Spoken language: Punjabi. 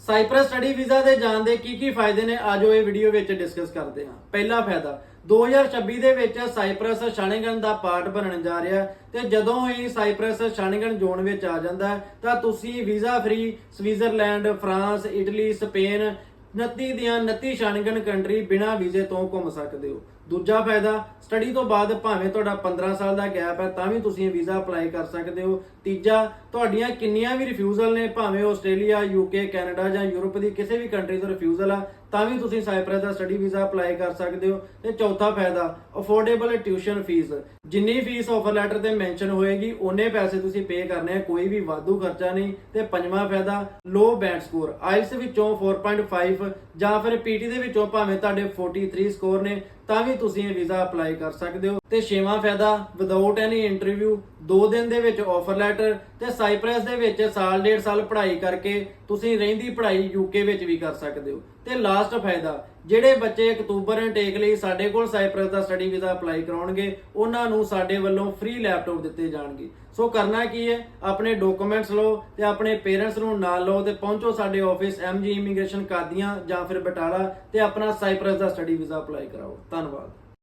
ਸਾਈਪ੍ਰਸ ਸਟੱਡੀ ਵੀਜ਼ਾ ਦੇ ਜਾਣ ਦੇ ਕੀ ਕੀ ਫਾਇਦੇ ਨੇ, ਆਜੋ ਇਹ ਵੀਡੀਓ ਵਿੱਚ ਡਿਸਕਸ ਕਰਦੇ ਹਾਂ। ਪਹਿਲਾ ਫਾਇਦਾ 2026 ਦੇ ਵਿੱਚ ਸਾਈਪ੍ਰਸ ਸ਼ਾਨਿਗਨ ਦਾ ਪਾਰਟ ਬਣਨ ਜਾ ਰਿਹਾ ਹੈ ਤੇ ਜਦੋਂ ਹੀ ਸਾਈਪ੍ਰਸ ਸ਼ਾਨਿਗਨ ਜ਼ੋਨ ਵਿੱਚ ਆ ਜਾਂਦਾ ਹੈ, ਤਾਂ ਤੁਸੀਂ visa free Switzerland, France, Italy, Spain 29 ਦੀਆਂ 29 ਸ਼ਾਨਿਗਨ ਕੰਟਰੀ ਬਿਨਾਂ ਵੀਜ਼ੇ ਤੋਂ ਘੁੰਮ ਸਕਦੇ ਹੋ। ਦੂਜਾ ਫਾਇਦਾ ਸਟੱਡੀ ਤੋਂ ਬਾਅਦ ਭਾਵੇਂ ਤੁਹਾਡਾ 15 ਸਾਲ ਦਾ ਗੈਪ ਹੈ, ਤਾਂ ਵੀ ਤੁਸੀਂ ਵੀਜ਼ਾ ਅਪਲਾਈ ਕਰ ਸਕਦੇ ਹੋ। ਤੀਜਾ, ਤੁਹਾਡੀਆਂ ਕਿੰਨੀਆਂ ਵੀ ਰਿਫਿਊਜ਼ਲ ਨੇ, ਭਾਵੇਂ ਆਸਟ੍ਰੇਲੀਆ ਯੂਕੇ ਕੈਨੇਡਾ ਜਾਂ ਯੂਰਪ ਦੀ ਕਿਸੇ ਵੀ ਕੰਟਰੀ ਤੋਂ ਰਿਫਿਊਜ਼ਲ ਆ, ਤਾਂ ਵੀ ਤੁਸੀਂ ਸਾਈਪ੍ਰਸ ਦਾ ਸਟੱਡੀ ਵੀਜ਼ਾ ਅਪਲਾਈ ਕਰ ਸਕਦੇ ਹੋ। ਤੇ ਚੌਥਾ ਫਾਇਦਾ ਅਫੋਰਡੇਬਲ ਟਿਊਸ਼ਨ ਫੀਸ ਜਿੰਨੀ ਫੀਸ ਆਫਰ ਲੈਟਰ ਤੇ ਮੈਂਸ਼ਨ ਹੋਏਗੀ, ਓਨੇ ਪੈਸੇ ਤੁਸੀਂ ਪੇ ਕਰਨੇ ਆ, ਕੋਈ ਵੀ ਵਾਧੂ ਖਰਚਾ ਨਹੀਂ। ਤੇ ਪੰਜਵਾਂ ਫਾਇਦਾ ਲੋ ਬੈਂਡ ਸਕੋਰ ਆਇਲਸ ਵਿੱਚੋਂ 4.5 ਜਾਂ ਫਿਰ ਪੀਟੀ ਦੇ ਵਿੱਚੋਂ ਭਾਵੇਂ ਤੁਹਾਡੇ 43 ਸਕੋਰ ਨੇ ਤਾਂ ਵੀ ਤੁਸੀਂ ਇਹ ਵੀਜ਼ਾ ਅਪਲਾਈ ਕਰ ਸਕਦੇ ਹੋ। ਤੇ ਛੇਵਾਂ ਫਾਇਦਾ ਵਿਦਆਊਟ ਐਨੀ ਇੰਟਰਵਿਊ 2 ਦਿਨ ਦੇ ਵਿੱਚ ਆਫਰ ਲੈਟਰ ਤੇ ਸਾਈਪ੍ਰੈਸ ਦੇ ਵਿੱਚ ਸਾਲ ਡੇਢ ਸਾਲ ਪੜ੍ਹਾਈ ਕਰਕੇ ਤੁਸੀਂ ਰਹਿੰਦੀ ਪੜ੍ਹਾਈ ਯੂਕੇ ਵਿੱਚ ਵੀ ਕਰ ਸਕਦੇ ਹੋ। ਤੇ ਲਾਸਟ ਫਾਇਦਾ, ਜਿਹੜੇ ਬੱਚੇ ਅਕਤੂਬਰ ਇਨਟੇਕ ਲਈ ਸਾਡੇ ਕੋਲ ਸਾਈਪ੍ਰੈਸ ਦਾ ਸਟੱਡੀ ਵੀਜ਼ਾ ਅਪਲਾਈ ਕਰਾਉਣਗੇ, ਉਹਨਾਂ ਨੂੰ ਸਾਡੇ ਵੱਲੋਂ ਫ੍ਰੀ ਲੈਪਟਾਪ ਦਿੱਤੇ ਜਾਣਗੇ। ਸੋ ਕਰਨਾ ਕੀ ਹੈ? ਆਪਣੇ ਡਾਕੂਮੈਂਟਸ ਲਓ ਤੇ ਆਪਣੇ ਪੇਰੈਂਟਸ ਨੂੰ ਨਾਲ ਲਓ ਤੇ ਪਹੁੰਚੋ ਸਾਡੇ ਆਫਿਸ ਐਮਜੀ ਇਮੀਗ੍ਰੇਸ਼ਨ ਕਾਦੀਆਂ ਜਾਂ ਫਿਰ ਬਟਾਲਾ ਤੇ ਆਪਣਾ ਸਾਈਪ੍ਰੈਸ ਦਾ ਸਟੱਡੀ ਵੀਜ਼ਾ ਅਪਲਾਈ ਕਰਾਓ। ਧੰਨਵਾਦ